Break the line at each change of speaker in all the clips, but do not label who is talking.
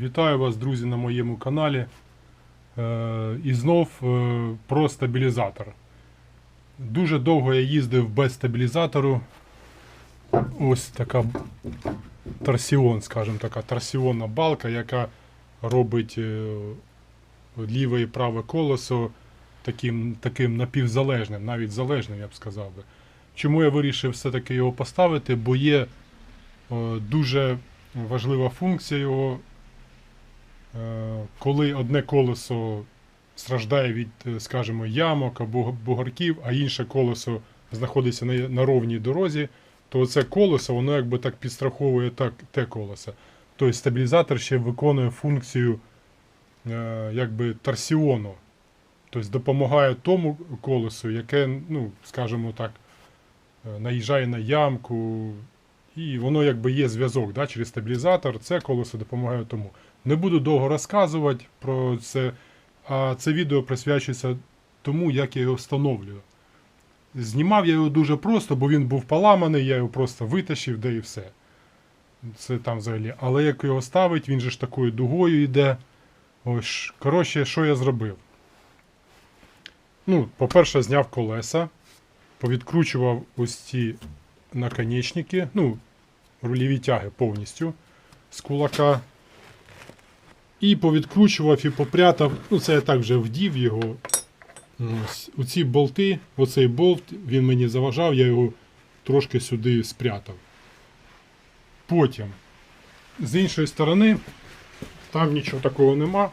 Вітаю вас, друзі, на моєму каналі. Е, і знов е, про стабілізатор. Дуже довго я їздив без стабілізатору. Ось така торсіон, скажімо така, торсіонна балка, яка робить е, ліве і праве колесо таким, таким напівзалежним, навіть залежним, я б сказав би. Чому я вирішив все-таки його поставити? Бо є дуже важлива функція його, коли одне колесо страждає від, е, скажімо, ямок або бугорків, а інше колесо знаходиться на, на ровній дорозі, то це колесо, воно якби так підстраховує так, те колесо. Тобто стабілізатор ще виконує функцію е, якби торсіону. Тобто допомагає тому колесу, яке, ну, скажімо так, е, наїжджає на ямку, і воно якби є зв'язок да, через стабілізатор. Це колесо допомагає тому. Не буду довго розказувати про це, а це відео присвячується тому, як я його встановлюю. Знімав я його дуже просто, бо він був поламаний, я його просто витащив, де і все. Це там взагалі. Але як його ставить, він же ж такою дугою йде. Ось, коротше, що я зробив? Ну, по-перше, зняв колеса, повідкручував ось ці наконечники, ну, рульові тяги повністю з кулака. І повідкручував і попрятав. Ну, це я так вже вдів його. Ось. У ці болти, оцей болт, він мені заважав, я його трошки сюди спрятав. Потім, з іншої сторони, там нічого такого нема.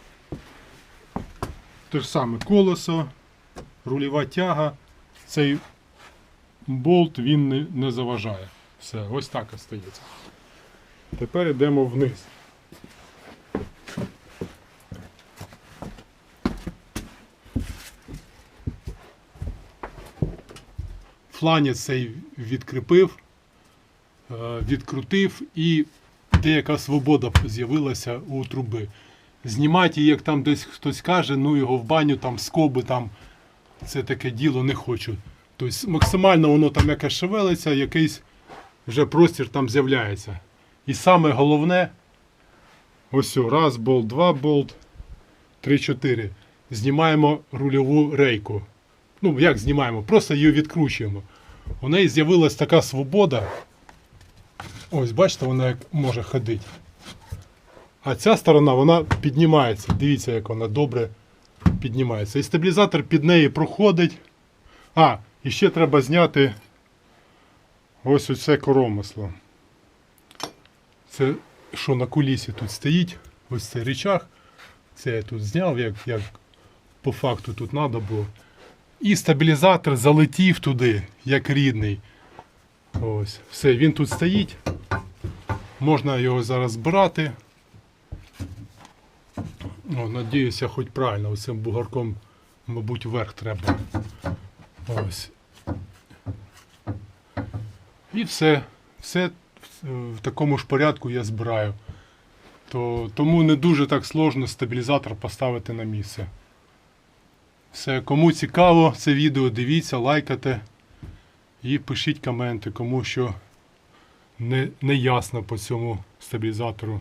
Те ж саме колесо, рульова тяга. Цей болт він не заважає. Все, ось так остається. Тепер йдемо вниз. Фланець цей відкріпив, е, відкрутив і деяка свобода з'явилася у труби. Знімати, як там десь хтось каже, ну його в баню, там скоби, там це таке діло не хочу. Тобто максимально воно там якось шевелиться, якийсь вже простір там з'являється. І саме головне, ось раз болт, два болт, три, чотири. Знімаємо рульову рейку. Ну, як знімаємо? Просто її відкручуємо. У неї з'явилась така свобода. Ось, бачите, вона як може ходити. А ця сторона вона піднімається. Дивіться, як вона добре піднімається. І стабілізатор під неї проходить. А, і ще треба зняти ось оце коромисло. Це що на кулісі тут стоїть, ось цей рычаг. Це я тут зняв, як, як по факту тут треба було. І стабілізатор залетів туди, як рідний. Ось, все, він тут стоїть. Можна його зараз збирати. О, надіюся, хоч правильно, оцим бугорком, мабуть, вверх треба. Ось. І все. Все в такому ж порядку я збираю. То, тому не дуже так сложно стабілізатор поставити на місце. Все, кому цікаво це відео, дивіться, лайкайте і пишіть коменти, кому що не, не ясно по цьому стабілізатору.